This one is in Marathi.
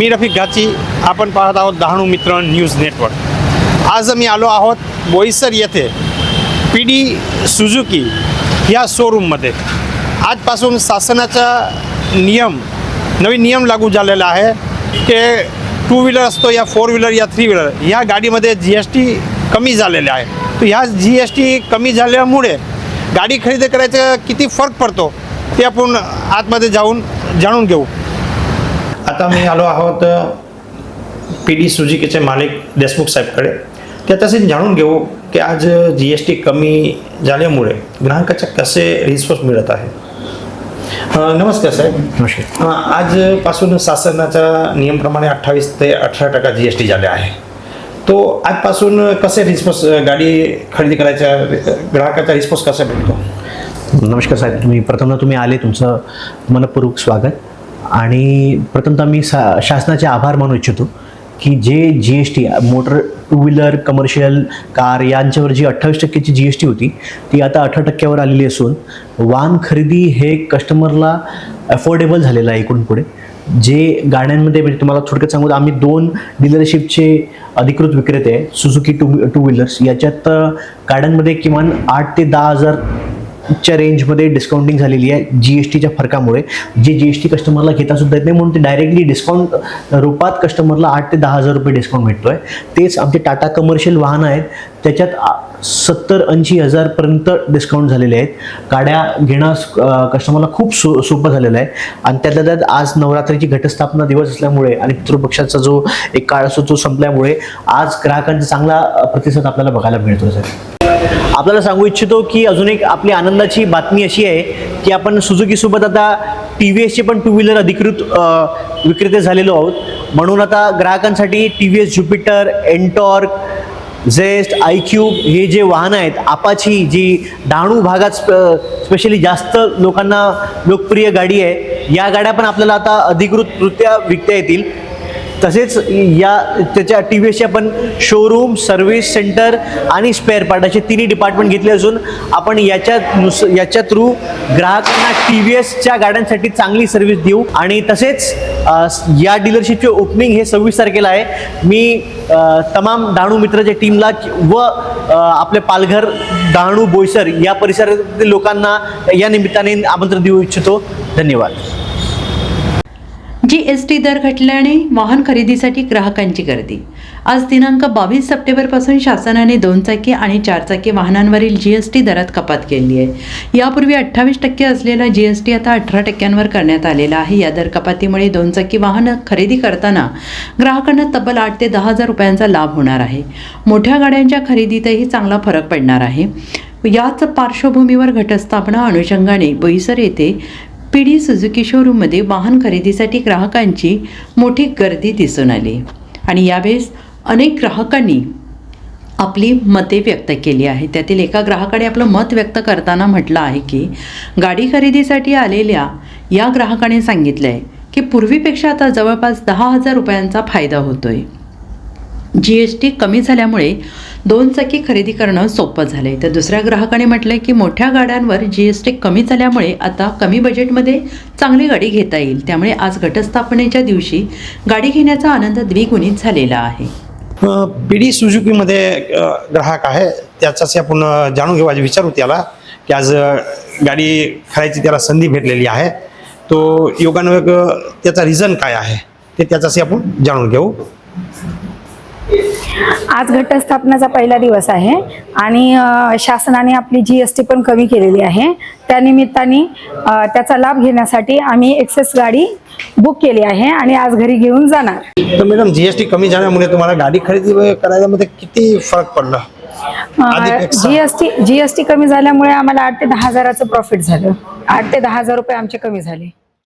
मी रफिक घाची आपण पाहत आहोत डहाणू मित्र न्यूज नेटवर्क. आज आम्ही आलो आहोत बोईसर येथे. पी डी सुझुकी ह्या शोरूममध्ये आजपासून शासनाचा नियम नवीन नियम लागू झालेला आहे की टू व्हीलर असतो या फोर व्हीलर या थ्री व्हीलर ह्या गाडीमध्ये जी एस टी कमी झालेले आहे. तर ह्या जी एस टी कमी झाल्यामुळे गाडी खरेदी करायचं किती फरक पडतो ते आपण आतमध्ये जाऊन जाणून घेऊ. आता मी आलो आहोत पी डी सुझुकीचे मालिक देशमुख साहेबकडे. ते तसेच जाणून घेऊ की आज जी एस टी कमी झाल्यामुळे ग्राहकाच्या कसे रिस्पॉन्स मिळत आहे? नमस्कार साहेब. नमस्कार. आजपासून शासनाच्या नियमप्रमाणे अठ्ठावीस ते अठरा टक्का जी एस टी झाले आहे. तो आजपासून कसे रिस्पॉन्स गाडी खरेदी करायच्या ग्राहकाचा रिस्पॉन्स कसा भेटतो? नमस्कार साहेब. तुम्ही प्रथमतः तुम्ही आले तुमचं मनपूर्वक स्वागत. आणि प्रथमतः मी सा शासनाचे आभार मानू इच्छितो की जे G S T motor two wheeler commercial car यांच्यावर जी अठ्ठावीस टक्क्याची जी एस टी होती ती आता अठरा टक्क्यावर आलेली असून वाहन खरेदी हे कस्टमरला अफोर्डेबल झालेलं आहे इकडून पुढे. जे गाड्यांमध्ये म्हणजे तुम्हाला थोडक्यात सांगू आम्ही दोन डीलरशिपचे अधिकृत विक्रेते आहे सुझुकी टू टू व्हीलर्स याच्यात गाड्यांमध्ये किमान आठ ते दहा हजार च्या रेंजमध्ये डिस्काउंटिंग झालेली आहे जी एस टीच्या फरकामुळे. जे जी एस टी कस्टमरला घेता सुद्धा येत नाही म्हणून ते डायरेक्टली डिस्काउंट रूपात कस्टमरला आठ ते दहा हजार रुपये डिस्काउंट भेटतोय. तेच आमचे टाटा कमर्शियल वाहनं आहेत त्याच्यात सत्तर ऐंशी हजारपर्यंत डिस्काउंट झालेले आहेत. गाड्या घेणं कस्टमरला खूप सो सोपं झालेलं आहे. आणि त्यातल्या त्यात आज नवरात्रीची घटस्थापना दिवस असल्यामुळे आणि पितृपक्षाचा जो एक काळ असतो तो संपल्यामुळे आज ग्राहकांचा चांगला प्रतिसाद आपल्याला बघायला मिळतो सर. आपल्याला सांगू इच्छितो की अजून एक आपली आनंदाची बातमी अशी आहे की आपण सुझुकीसोबत आता टी व्ही एसचे पण टू व्हीलर अधिकृत विक्रेते झालेलो आहोत. म्हणून आता ग्राहकांसाठी T V S Jupiter Ntorq Zest iQube हे जे वाहनं आहेत आपाची जी डहाणू भागात स्पेशली जास्त लोकांना लोकप्रिय गाडी आहे या गाड्या पण आपल्याला आता अधिकृतरित्या विकता येतील. तसेच या त्याच्या टी व्ही एसचे आपण शोरूम सर्व्हिस सेंटर आणि स्पेअर पार्ट असे तिन्ही डिपार्टमेंट घेतले असून आपण याच्या नुस याच्या थ्रू ग्राहकांना टी व्ही एसच्या गाड्यांसाठी चांगली सर्व्हिस देऊ. आणि तसेच या डीलरशिपचे ओपनिंग हे सव्वीस तारखेला आहे. मी तमाम डहाणू मित्राच्या टीमला व आपले पालघर डहाणू बोईसर या परिसरातील लोकांना या निमित्ताने आमंत्रण देऊ इच्छितो. धन्यवाद. जी एस टी दर घटल्याने वाहन खरेदीसाठी ग्राहकांची गर्दी. आज दिनांक बावीस सप्टेंबरपासून शासनाने दोन चाकी आणि वाहनांवरील जी एस टी दरात कपात केली आहे. यापूर्वी अठ्ठावीस टक्के असलेला जी एस टी आता अठरा टक्क्यांवर करण्यात आलेला आहे. या दर कपातीमुळे दोन चाकी वाहनं खरेदी करताना ग्राहकांना तब्बल आठ ते दहा हजार रुपयांचा लाभ होणार आहे. मोठ्या गाड्यांच्या खरेदीतही चांगला फरक पडणार आहे. याच पार्श्वभूमीवर घटस्थापना अनुषंगाने बोईसर येथे पी डी सुझुकी शोरूममध्ये वाहन खरेदीसाठी ग्राहकांची मोठी गर्दी दिसून आली. आणि यावेळेस अनेक ग्राहकांनी आपली मते व्यक्त केली आहे त्यातील एका ग्राहकाने आपलं मत व्यक्त करताना म्हटलं आहे की गाडी खरेदीसाठी आलेल्या या ग्राहकाने सांगितलं आहे की पूर्वीपेक्षा आता जवळपास दहा हजार रुपयांचा फायदा होतोय. जी एस टी कमी झाल्यामुळे दोन चाकी खरेदी करणं सोपं झालं आहे तर दुसऱ्या ग्राहकाने म्हटलं की मोठ्या गाड्यांवर जी एस टी कमी झाल्यामुळे आता कमी बजेटमध्ये चांगली गाडी घेता येईल. त्यामुळे आज घटस्थापनेच्या दिवशी गाडी घेण्याचा आनंद द्विगुणित झालेला आहे. पी डी सुझुकीमध्ये ग्राहक आहे. त्याचाच आपण जाणून घेऊ. आज विचारू त्याला की आज गाडी खरायची त्याला संधी भेटलेली आहे. तो योगानुयोग त्याचा रिझन काय आहे ते त्याच्याशी आपण जाणून घेऊ. आज घटस्थापनाचा पहिला दिवस आहे आणि शासनाने आपली जी एस टी पण कमी केलेली आहे. त्यानिमित्ताने त्याचा लाभ घेण्यासाठी आम्ही एक्सेस गाडी बुक केली आहे आणि आज घरी घेऊन जाणार. तर मॅडम जी एस टी कमी झाल्यामुळे तुम्हाला गाडी खरेदी करायमध्ये किती फरक पडला? आधीपेक्षा? G S T G S T कमी झाल्यामुळे आम्हाला आठ ते दहा हजाराचं प्रॉफिट झालं. आठ ते दहा हजार रुपये आमचे कमी झाले.